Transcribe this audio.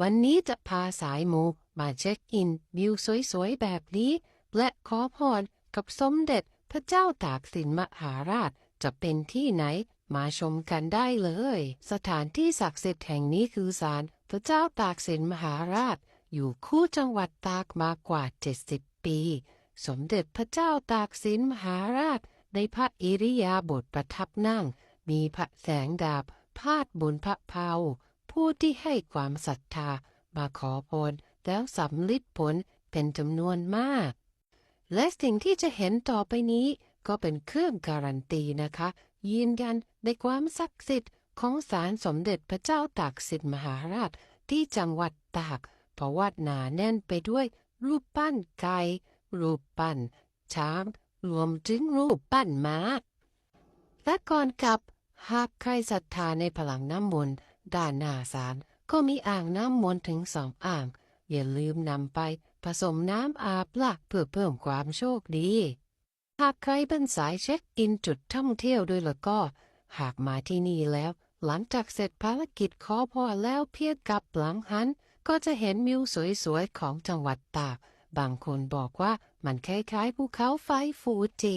วันนี้จะพาสายมูมาเช็คอินวิวสวยๆแบบนี้ และขอพรกับสมเด็จพระเจ้าตากสินมหาราชจะเป็นที่ไหนมาชมกันได้เลย สถานที่ศักดิ์สิทธิ์แห่งนี้คือศาลพระเจ้าตากสินมหาราช อยู่คู่จังหวัดตากมากว่า 70 ปี สมเด็จพระเจ้าตากสินมหาราช ในพระอิริยาบถประทับนั่ง มีพระแสงดาบพาดบนพระเพา ผู้ที่ให้ความศรัทธามาขอพรแล้วสำลิดผลเป็นจำนวนมาก และสิ่งที่จะเห็นต่อไปนี้ก็เป็นเครื่องการันตีนะคะ ยืนยันในความศักดิ์สิทธิ์ของศาลสมเด็จพระเจ้าตากสินมหาราชที่จังหวัดตากเพราะว่าหนาแน่นไปด้วยรูปปั้นไก่ รูปปั้นช้างรวมถึงรูปปั้นม้า และก่อนกลับหากใครศรัทธาในพลังน้ำมนต์ ด้านหน้าศาลก็มีอ่างน้ำมนต์ถึงสองอ่าง อย่าลืมนำไปผสมน้ำอาบละเพื่อเพิ่มความโชคดี หากใครเป็นสายเช็คอินจุดท่องเที่ยวด้วยแล้วก็ หากมาที่นี่แล้ว หลังจากเสร็จภารกิจขอพรแล้วเพียงกลับหลังหัน ก็จะเห็นวิวสวยๆของจังหวัดตาก บางคนบอกว่ามันคล้ายๆภูเขาไฟฟูจิ